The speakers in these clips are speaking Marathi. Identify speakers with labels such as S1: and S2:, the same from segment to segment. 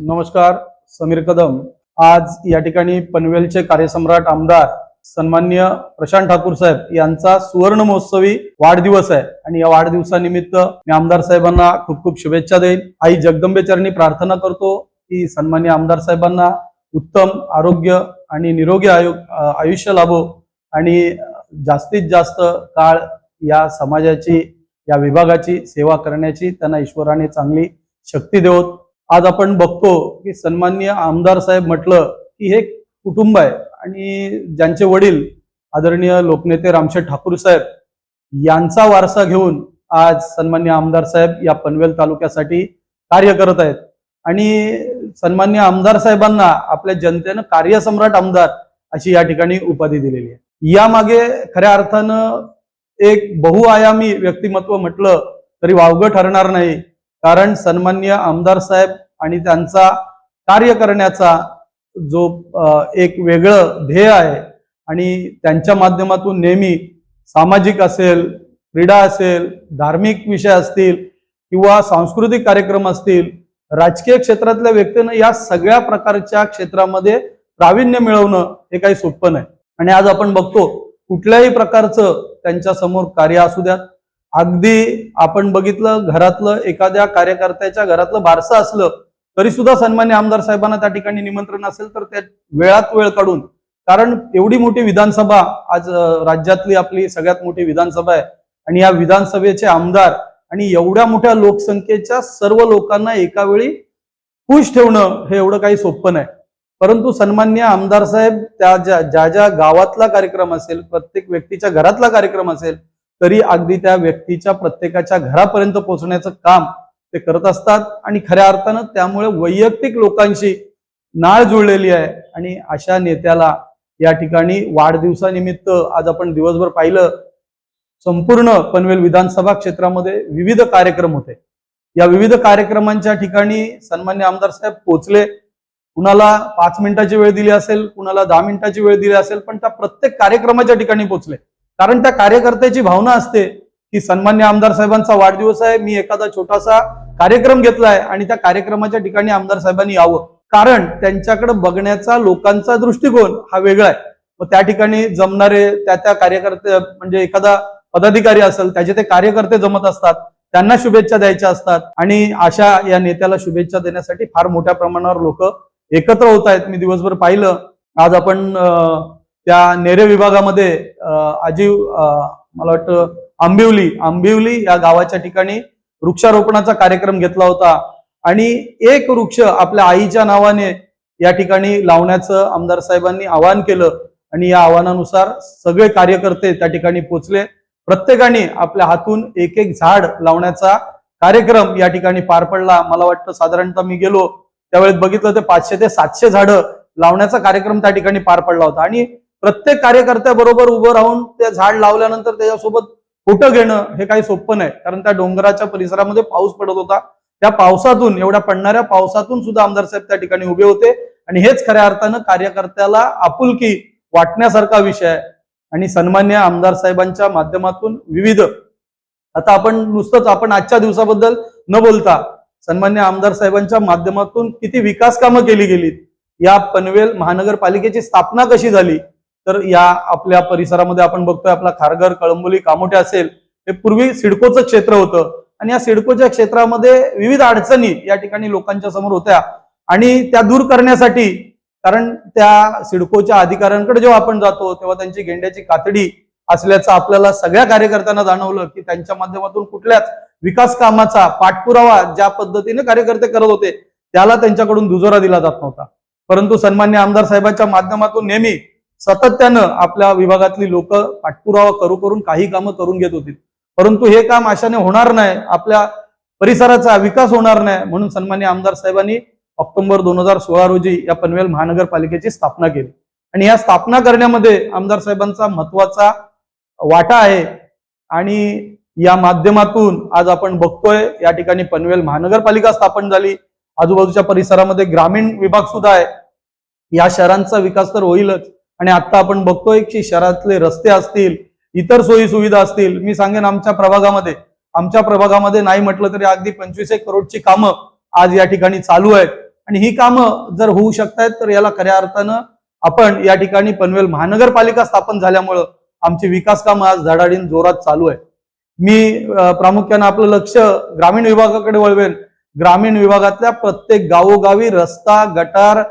S1: नमस्कार समीर कदम. आज या ठिकाणी पनवेलचे कार्यसम्राट आमदार सन्मान्य प्रशांत ठाकूर साहेब यांचा सुवर्ण महोत्सवी वाढदिवस आहे. आणि या वाढदिवसानिमित्त मी आमदार साहेबांना खूप खूप शुभेच्छा देईन. आई जगदंबे चरणी प्रार्थना करतो की सन्मान्य आमदार साहेबांना उत्तम आरोग्य आणि निरोगी आयु आयुष्य लाभो आणि जास्तीत जास्त काळ या समाजाची या विभागाची सेवा करण्याची त्यांना ईश्वराने चांगली शक्ती देवत. आज आपण बघतो की सन्माननीय आमदार साहेब म्हटलं की हे कुटुंब आहे आणि ज्यांचे वडील आदरणीय लोकनेते रामशेठ ठाकूर साहेब यांचा वारसा घेऊन आज सन्मान्य आमदार साहेब या पनवेल तालुक्यासाठी कार्य करत आहेत. आणि सन्मान्य आमदार साहेबांना आपल्या जनतेनं कार्यसम्राट आमदार अशी या ठिकाणी उपाधी दिलेली आहे. यामागे खऱ्या अर्थानं एक बहुआयामी व्यक्तिमत्व म्हटलं तरी वावगं ठरणार नाही. कारण सन्मान्य आमदार साहेब आणि त्यांचा कार्य करण्याचा जो एक वेगळं ध्येय आहे आणि त्यांच्या माध्यमातून नेहमी सामाजिक असेल क्रीडा असेल धार्मिक विषय असतील किंवा सांस्कृतिक कार्यक्रम असतील राजकीय क्षेत्रातल्या व्यक्तीनं या सगळ्या प्रकारच्या क्षेत्रामध्ये प्रावीण्य मिळवणं हे काही सोपं नाही. आणि आज आपण बघतो कुठल्याही प्रकारचं त्यांच्यासमोर कार्य असू द्यात. अगदी आपण बघितलं घरातलं एखाद्या कार्यकर्त्याच्या घरातलं बारसं असलं तरी सुद्धा सन्मान्य आमदार साहेबांना त्या ठिकाणी निमंत्रण असेल तर त्या वेळात वेळ काढून. कारण एवढी मोठी विधानसभा आज राज्यातली आपली सगळ्यात मोठी विधानसभा आहे. आणि या विधानसभेचे आमदार आणि एवढ्या मोठ्या लोकसंख्येच्या सर्व लोकांना एका वेळी खुश ठेवणं हे एवढं काही सोपं नाही. परंतु सन्मान्य आमदार साहेब त्या ज्या ज्या ज्या गावातला कार्यक्रम असेल प्रत्येक व्यक्तीच्या घरातला कार्यक्रम असेल तरी अगदी त्या व्यक्तीच्या प्रत्येकाच्या घरापर्यंत पोहोचण्याचं काम ते करत असतात. आणि खऱ्या अर्थानं त्यामुळे वैयक्तिक लोकांशी नाळ जुळलेली आहे. आणि अशा नेत्याला या ठिकाणी वाढदिवसानिमित्त आज आपण दिवसभर पाहिलं. संपूर्ण पनवेल विधानसभा क्षेत्रामध्ये विविध कार्यक्रम होते. या विविध कार्यक्रमांच्या ठिकाणी सन्मान्य आमदार साहेब पोचले कुणाला पाच मिनिटाची वेळ दिली असेल कुणाला दहा मिनिटाची वेळ दिली असेल पण त्या प्रत्येक कार्यक्रमाच्या ठिकाणी पोचले कारण त्या कार्यकर्त्याची भावना असते की सन्मान्य आमदार साहेबांचा वाढदिवस आहे मी एखादा छोटासा कार्यक्रम घेतलाय आणि त्या कार्यक्रमाच्या ठिकाणी आमदार साहेबांनी यावं. कारण त्यांच्याकडे बघण्याचा लोकांचा दृष्टिकोन हा वेगळा आहे. मग त्या ठिकाणी जमणारे त्या त्या कार्यकर्ते म्हणजे एखादा पदाधिकारी असेल त्याचे ते कार्यकर्ते जमत असतात त्यांना शुभेच्छा द्यायच्या असतात आणि अशा या नेत्याला शुभेच्छा देण्यासाठी फार मोठ्या प्रमाणावर लोक एकत्र होत आहेत. मी दिवसभर पाहिलं. आज आपण त्या नेरे विभागामध्ये आजीव अजीव मला वाटतं आंबिवली आंबिवली या गावाच्या ठिकाणी वृक्षारोपणाचा कार्यक्रम घेतला होता. आणि एक वृक्ष आपल्या आईच्या नावाने या ठिकाणी लावण्याचं आमदार साहेबांनी आवाहन केलं आणि या आव्हानानुसार सगळे कार्यकर्ते त्या ठिकाणी पोचले प्रत्येकाने आपल्या हातून एक एक झाड लावण्याचा कार्यक्रम या ठिकाणी पार पडला. मला वाटतं साधारणतः मी गेलो त्यावेळेस बघितलं ते पाचशे ते सातशे झाडं लावण्याचा कार्यक्रम त्या ठिकाणी पार पडला होता. आणि प्रत्येक कार्यकर्त्याबरोबर उभं राहून ते झाड लावल्यानंतर त्याच्यासोबत फोटो घेणं हे काही सोपं नाही. कारण त्या डोंगराच्या परिसरामध्ये पाऊस पडत होता. त्या पावसातून एवढ्या पडणाऱ्या पावसातून सुद्धा आमदार साहेब त्या ठिकाणी उभे होते. आणि हेच खऱ्या अर्थानं कार्यकर्त्याला आपुलकी वाटण्यासारखा विषय आहे. आणि सन्मान्य आमदार साहेबांच्या माध्यमातून विविध आता आपण नुसतंच आपण आजच्या दिवसाबद्दल न बोलता सन्मान्य आमदार साहेबांच्या माध्यमातून किती विकास कामं केली गेलीत. या पनवेल महानगरपालिकेची स्थापना कशी झाली? तर या आपल्या परिसरामध्ये आपण बघतोय आपला खारघर कळंबोली कामोठे असेल हे पूर्वी सिडकोचं क्षेत्र होतं. आणि या सिडकोच्या क्षेत्रामध्ये विविध अडचणी या ठिकाणी लोकांच्या समोर होत्या. आणि त्या दूर करण्यासाठी कारण त्या सिडकोच्या अधिकाऱ्यांकडे जेव्हा आपण जातो तेव्हा त्यांची गेंड्याची कातडी असल्याचं आपल्याला सगळ्या कार्यकर्त्यांना जाणवलं की त्यांच्या माध्यमातून कुठल्याच विकास कामाचा पाठपुरावा ज्या पद्धतीने कार्यकर्ते करत होते त्याला त्यांच्याकडून दुजोरा दिला जात नव्हता. परंतु सन्मान्य आमदार साहेबांच्या माध्यमातून नेहमी सातत्यानं आपल्या विभागातली लोक पाठपुरावा करू करून काही कामं करून घेत होती. परंतु हे काम अशाने होणार नाही आपल्या परिसराचा विकास होणार नाही म्हणून सन्मान्य आमदार साहेबांनी ऑक्टोबर दोन हजार सोळा रोजी या पनवेल महानगरपालिकेची स्थापना केली. आणि या स्थापना करण्यामध्ये आमदार साहेबांचा महत्त्वाचा वाटा आहे आणि या माध्यमातून आज आपण बघतोय या ठिकाणी पनवेल महानगरपालिका स्थापन झाली. आजूबाजूच्या परिसरामध्ये ग्रामीण विभाग सुद्धा आहे. या शहरांचा विकास तर होईलच. आणि आता आपण बघतोय की शहरातले रस्ते असतील इतर सोयी सुविधा असतील मी सांगेन आमच्या प्रभागामध्ये आमच्या प्रभागामध्ये नाही म्हटलं तरी अगदी पंचवीस एक करोडची कामं आज या ठिकाणी चालू आहेत. आणि ही कामं जर होऊ शकतायत तर याला खऱ्या अर्थानं आपण या ठिकाणी पनवेल महानगरपालिका स्थापन झाल्यामुळं आमची विकास कामं आज धडाडीन जोरात चालू आहे मी प्रामुख्यानं आपलं लक्ष ग्रामीण विभागाकडे वळवेन. ग्रामीण विभागातल्या प्रत्येक गावोगावी रस्ता गटार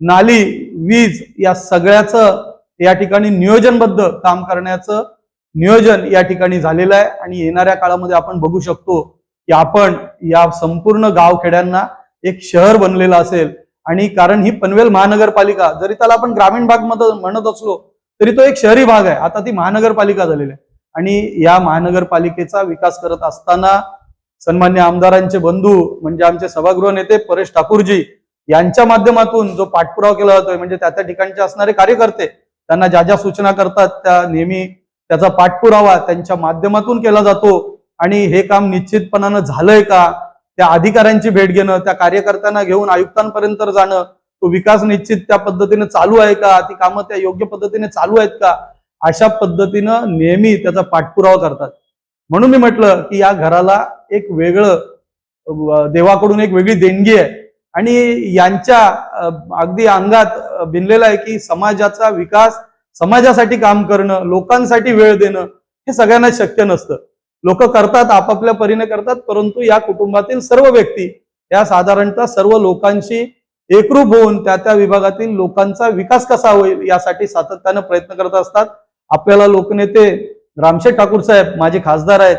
S1: नाली वीज या सगळ्याचं या ठिकाणी नियोजनबद्ध काम करण्याचं नियोजन या ठिकाणी झालेलं आहे. आणि येणाऱ्या काळामध्ये आपण बघू शकतो की आपण या संपूर्ण गावखेड्यांना एक शहर बनलेलं असेल. आणि कारण ही पनवेल महानगरपालिका जरी त्याला आपण ग्रामीण भागमध्ये म्हणत असलो तरी तो एक शहरी भाग आहे. आता ती महानगरपालिका झालेली आहे. आणि या महानगरपालिकेचा विकास करत असताना सन्मान्य आमदारांचे बंधू म्हणजे आमचे सभागृह नेते परेश ठाकूरजी यांच्या माध्यमातून जो पाठपुरावा केला जातोय म्हणजे त्या त्या ठिकाणचे असणारे कार्यकर्ते त्यांना ज्या ज्या सूचना करतात त्या नेहमी त्याचा पाठपुरावा त्यांच्या माध्यमातून केला जातो. आणि हे काम निश्चितपणानं झालंय का त्या अधिकाऱ्यांची भेट घेणं त्या कार्यकर्त्यांना घेऊन आयुक्तांपर्यंत जाणं तो विकास निश्चित त्या पद्धतीने चालू आहे का ती कामं त्या योग्य पद्धतीने चालू आहेत का अशा पद्धतीनं नेहमी त्याचा पाठपुरावा करतात. म्हणून मी म्हटलं की या घराला एक वेगळं देवाकडून एक वेगळी देणगी आहे. आणि यांच्या अगदी अंगात भिनलेलं आहे की समाजाचा विकास समाजासाठी काम करणं लोकांसाठी वेळ देणं हे सगळ्यांना शक्य नसतं. लोक करतात आपापल्या परीने करतात परंतु या कुटुंबातील सर्व व्यक्ती या साधारणतः सर्व लोकांशी एकरूप होऊन त्या त्या विभागातील लोकांचा विकास कसा होईल यासाठी सातत्यानं प्रयत्न करत असतात. आपल्याला लोकनेते रामशेठ ठाकूर साहेब माझे खासदार आहेत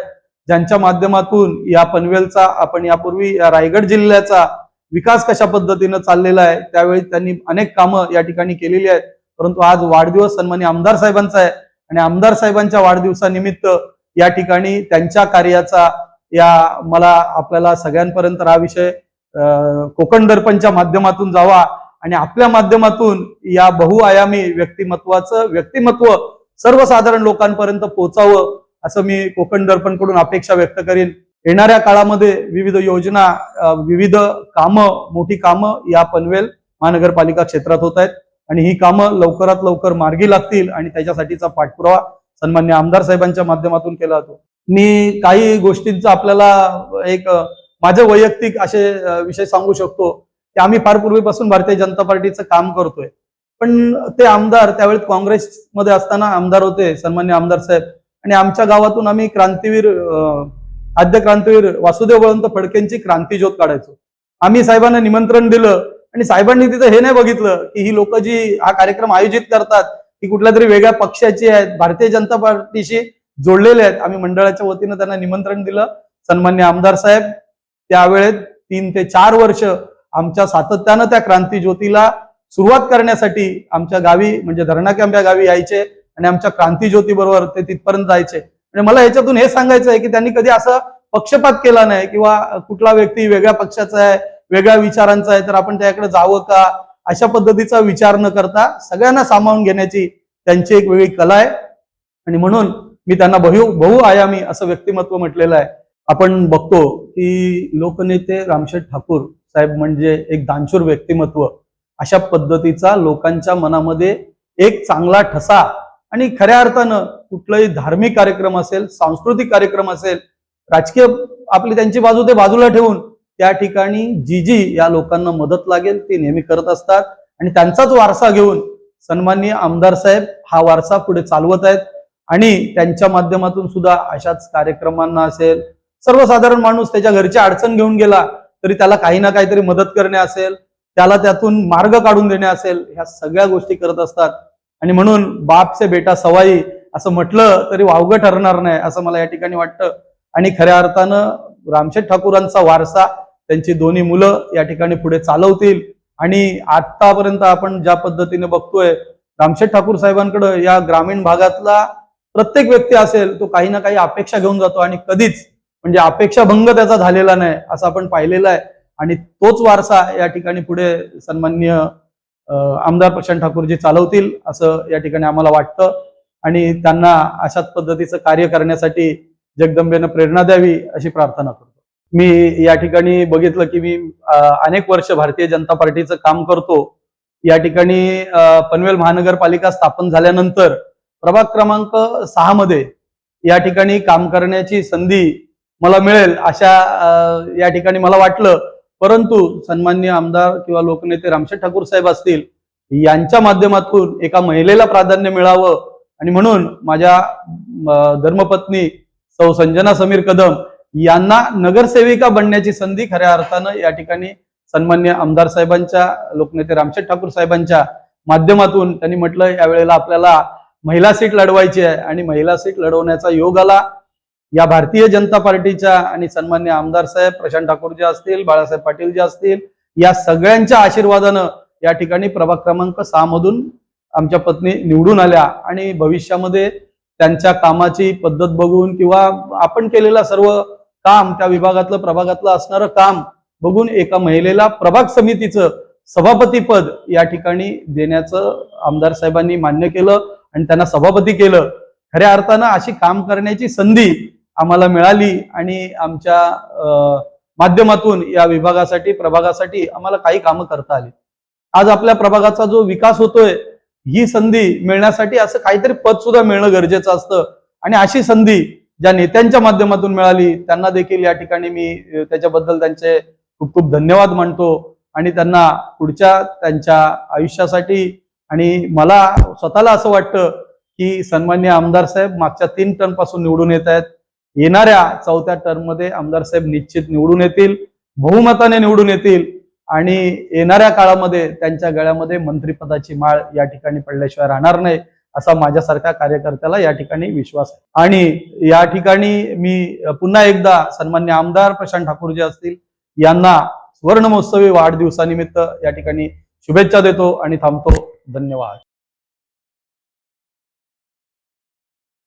S1: ज्यांच्या माध्यमातून या पनवेलचा आपण यापूर्वी या रायगड जिल्ह्याचा विकास कशा पद्धतीनं चाललेला आहे त्यावेळी त्यांनी अनेक कामं या ठिकाणी केलेली आहेत. परंतु आज वाढदिवस सन्मानी आमदार साहेबांचा आहे आणि आमदार साहेबांच्या वाढदिवसानिमित्त या ठिकाणी त्यांच्या कार्याचा या मला आपल्याला सगळ्यांपर्यंत हा विषय कोकण दर्पणच्या माध्यमातून जावा आणि आपल्या माध्यमातून या बहुआयामी व्यक्तिमत्वाचं व्यक्तिमत्व सर्वसाधारण लोकांपर्यंत पोहोचावं असं मी कोकण दर्पणकडून अपेक्षा व्यक्त करीन. येणाऱ्या काळामध्ये विविध योजना विविध कामं मोठी कामं या पनवेल महानगरपालिका क्षेत्रात होत आहेत. आणि ही कामं लवकरात लवकर मार्गी लागतील आणि त्याच्यासाठीचा पाठपुरावा सन्मान्य आमदार साहेबांच्या माध्यमातून केला जातो. मी काही गोष्टींचा आपल्याला एक अं, माझे वैयक्तिक असे विषय सांगू शकतो. की आम्ही फार पूर्वीपासून भारतीय जनता पार्टीचं काम करतोय. पण ते आमदार त्यावेळी काँग्रेसमध्ये असताना आमदार होते सन्मान्य आमदार साहेब. आणि आमच्या गावातून आम्ही क्रांतीवीर आद्य क्रांतीवीर वासुदेव बळवंत फडकेंची क्रांती ज्योत काढायचो. आम्ही साहेबांना निमंत्रण दिलं आणि साहेबांनी तिथं हे नाही बघितलं की ही लोक जी हा कार्यक्रम आयोजित करतात ती कुठल्या तरी वेगळ्या पक्षाची आहेत भारतीय जनता पार्टीशी जोडलेले आहेत. आम्ही मंडळाच्या वतीनं त्यांना निमंत्रण दिलं. सन्मान्य आमदार साहेब त्यावेळेत तीन ते चार वर्ष आमच्या सातत्यानं त्या क्रांती ज्योतीला सुरुवात करण्यासाठी आमच्या गावी म्हणजे धरणाकॅम्प या गावी यायचे आणि आमच्या क्रांती ज्योती बरोबर ते तिथपर्यंत जायचे. आणि मला याच्यातून हे सांगायचं आहे की त्यांनी कधी असं पक्षपात केला नाही किंवा कुठला व्यक्ती वेगळ्या पक्षाचा आहे वेगळ्या विचारांचा आहे तर आपण त्याकडे जावं का? अशा पद्धतीचा विचार न करता सगळ्यांना सामावून घेण्याची त्यांची एक वेगळी कला आहे. आणि म्हणून मी त्यांना बहु बहुआयामी असं व्यक्तिमत्व म्हटलेलं आहे. आपण बघतो की लोकनेते रामशेठ ठाकूर साहेब म्हणजे एक दानशूर व्यक्तिमत्व. अशा पद्धतीचा लोकांच्या मनामध्ये एक चांगला ठसा आणि खऱ्या अर्थानं कुठलाही धार्मिक कार्यक्रम असेल सांस्कृतिक कार्यक्रम असेल राजकीय आपली त्यांची बाजू ते बाजूला ठेवून त्या ठिकाणी जी जी या लोकांना मदत लागेल ते नेहमी करत असतात. आणि त्यांचाच वारसा घेऊन सन्माननीय आमदार साहेब हा वारसा पुढे चालवत आहेत. आणि त्यांच्या माध्यमातून सुद्धा अशाच कार्यक्रमांना असेल सर्वसाधारण माणूस त्याच्या घरची अडचण घेऊन गेला तरी त्याला काही ना काहीतरी मदत करणे असेल त्याला त्यातून मार्ग काढून देणे असेल ह्या सगळ्या गोष्टी करत असतात. आणि म्हणून बापचे बेटा सवाई असं म्हटलं तरी वावगं ठरणार नाही असं मला या ठिकाणी वाटतं. आणि खऱ्या अर्थानं रामशेठ ठाकूरांचा वारसा त्यांची दोन्ही मुलं या ठिकाणी पुढे चालवतील. आणि आतापर्यंत आपण ज्या पद्धतीने बघतोय रामशेठ ठाकूर साहेबांकडं या ग्रामीण भागातला प्रत्येक व्यक्ती असेल तो काही ना काही अपेक्षा घेऊन जातो. आणि कधीच म्हणजे अपेक्षा भंग त्याचा झालेला नाही असं आपण पाहिलेलं आहे. आणि तोच वारसा या ठिकाणी पुढे सन्मान्य आमदार प्रशांत ठाकूरजी चालवतील असं या ठिकाणी आम्हाला वाटतं. आणि त्यांना अशाच पद्धतीचं कार्य करण्यासाठी जगदंबेनं प्रेरणा द्यावी अशी प्रार्थना करतो. मी या ठिकाणी बघितलं की मी अनेक वर्ष भारतीय जनता पार्टीचं काम करतो. या ठिकाणी पनवेल महानगरपालिका स्थापन झाल्यानंतर प्रभाग क्रमांक सहा मध्ये या ठिकाणी काम करण्याची संधी मला मिळेल अशा या ठिकाणी मला वाटलं परंतु सन्मान्य आमदार किंवा लोकनेते रामशेठ ठाकूर साहेब असतील यांच्या माध्यमातून एका महिलेला प्राधान्य मिळावं. आणि म्हणून माझ्या धर्मपत्नी सौ संजना समीर कदम यांना नगरसेविका बनण्याची संधी खऱ्या अर्थानं या ठिकाणी सन्मान्य आमदार साहेबांच्या लोकनेते रामशेठ ठाकूर साहेबांच्या माध्यमातून त्यांनी म्हटलं यावेळेला आपल्याला महिला सीट लढवायची आहे. आणि महिला सीट लढवण्याचा योग आला या भारतीय जनता पार्टीच्या आणि सन्मान्य आमदार साहेब प्रशांत ठाकूर जे असतील बाळासाहेब पाटील जे असतील या सगळ्यांच्या आशीर्वादानं या ठिकाणी प्रभाग क्रमांक सहा मधून आमच्या पत्नी निवडून आल्या आणि भविष्यामध्ये त्यांच्या कामाची पद्धत बघून किंवा आपण केलेलं सर्व काम त्या विभागातलं प्रभागातलं असणारं काम बघून एका महिलेला प्रभाग समितीचं सभापतीपद या ठिकाणी देण्याचं आमदार साहेबांनी मान्य केलं आणि त्यांना सभापती केलं. खऱ्या अर्थानं अशी काम करण्याची संधी आम्हाला मिळाली आणि आमच्या माध्यमातून या विभागासाठी प्रभागासाठी आम्हाला काही कामं करता आली. आज आपल्या प्रभागाचा जो विकास होतोय ही संधी मिळण्यासाठी असं काहीतरी पद सुद्धा मिळणं गरजेचं असतं. आणि अशी संधी ज्या नेत्यांच्या माध्यमातून मिळाली त्यांना देखील या ठिकाणी मी त्याच्याबद्दल त्यांचे खूप खूप धन्यवाद मानतो. आणि त्यांना पुढच्या त्यांच्या आयुष्यासाठी आणि मला स्वतःला असं वाटतं की सन्मान्य आमदार साहेब मागच्या तीन टर्मपासून निवडून येत आहेत. येणाऱ्या चौथ्या टर्ममध्ये आमदार साहेब निश्चित निवडून येतील बहुमताने निवडून येतील आणि येणाऱ्या काळामध्ये त्यांच्या गळ्यामध्ये मंत्रिपदाची माळ या ठिकाणी पडल्याशिवाय राहणार नाही असा माझ्यासारख्या कार्यकर्त्याला या ठिकाणी विश्वास आहे. आणि या ठिकाणी मी पुन्हा एकदा सन्मान्य आमदार प्रशांत ठाकूर जे असतील यांना सुवर्ण महोत्सवी वाढदिवसानिमित्त या ठिकाणी शुभेच्छा देतो आणि थांबतो. धन्यवाद.